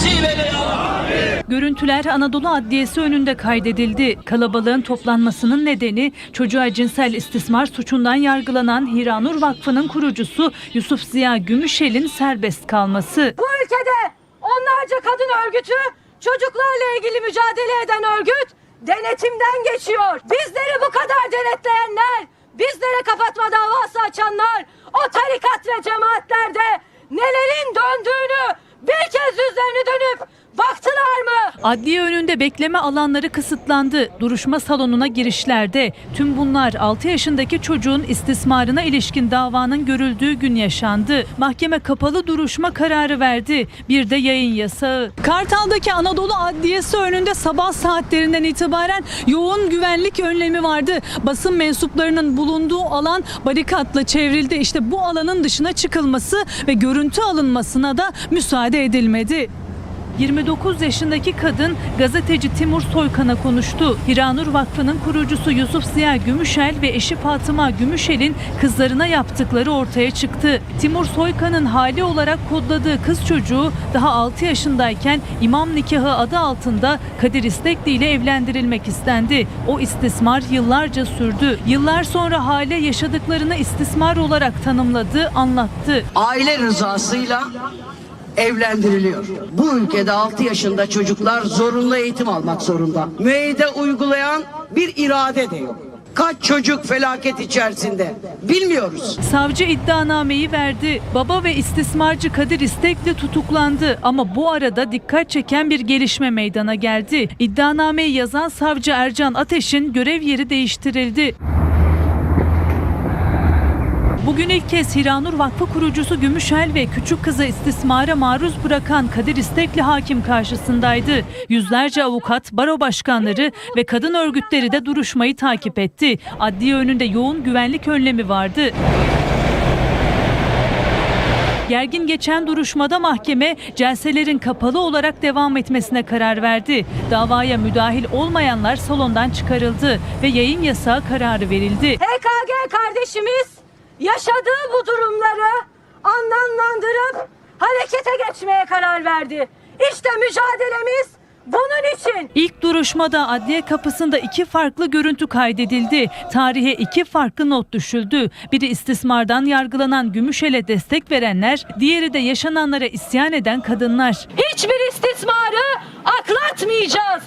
nasip eyle ya Rabbi. Görüntüler Anadolu Adliyesi önünde kaydedildi. Kalabalığın toplanmasının nedeni çocuğa cinsel istismar suçundan yargılanan Hiranur Vakfı'nın kurucusu Yusuf Ziya Gümüşel'in serbest kalması. Bu ülkede onlarca kadın örgütü, çocuklarla ilgili mücadele eden örgüt denetimden geçiyor. Bizleri bu kadar denetleyenler, bizlere kapatma davası açanlar, o tarikat ve cemaatlerde nelerin döndüğünü bir kez yüzlerini dönüp baktılar mı? Adliye önünde bekleme alanları kısıtlandı. Duruşma salonuna girişlerde tüm bunlar 6 yaşındaki çocuğun istismarına ilişkin davanın görüldüğü gün yaşandı. Mahkeme kapalı duruşma kararı verdi. Bir de yayın yasağı. Kartal'daki Anadolu Adliyesi önünde sabah saatlerinden itibaren yoğun güvenlik önlemi vardı. Basın mensuplarının bulunduğu alan barikatla çevrildi. İşte bu alanın dışına çıkılması ve görüntü alınmasına da müsaade edilmedi. 29 yaşındaki kadın gazeteci Timur Soykan'a konuştu. Hiranur Vakfı'nın kurucusu Yusuf Ziya Gümüşel ve eşi Fatıma Gümüşel'in kızlarına yaptıkları ortaya çıktı. Timur Soykan'ın hali olarak kodladığı kız çocuğu daha 6 yaşındayken imam nikahı adı altında Kadir İstekli ile evlendirilmek istendi. O istismar yıllarca sürdü. Yıllar sonra hale yaşadıklarını istismar olarak tanımladı, anlattı. aile rızasıyla evlendiriliyor. Bu ülkede 6 yaşında çocuklar zorunlu eğitim almak zorunda. Müeyyide uygulayan bir irade de yok. Kaç çocuk felaket içerisinde bilmiyoruz. Savcı iddianameyi verdi. Baba ve istismarcı Kadir İstekli tutuklandı ama bu arada dikkat çeken bir gelişme meydana geldi. İddianameyi yazan savcı Ercan Ateş'in görev yeri değiştirildi. Bugün ilk kez Hiranur Vakfı kurucusu Gümüşel ve küçük kızı istismara maruz bırakan Kadir İstekli hakim karşısındaydı. Yüzlerce avukat, baro başkanları ve kadın örgütleri de duruşmayı takip etti. Adliye önünde yoğun güvenlik önlemi vardı. Gergin geçen duruşmada mahkeme celselerin kapalı olarak devam etmesine karar verdi. Davaya müdahil olmayanlar salondan çıkarıldı ve yayın yasağı kararı verildi. HKG kardeşimiz yaşadığı bu durumları anlamlandırıp harekete geçmeye karar verdi. İşte mücadelemiz bunun için. İlk duruşmada adliye kapısında iki farklı görüntü kaydedildi. Tarihe iki farklı not düşüldü. Biri istismardan yargılanan Gümüşel'e destek verenler, diğeri de yaşananlara isyan eden kadınlar. Hiçbir istismarı aklatmayacağız.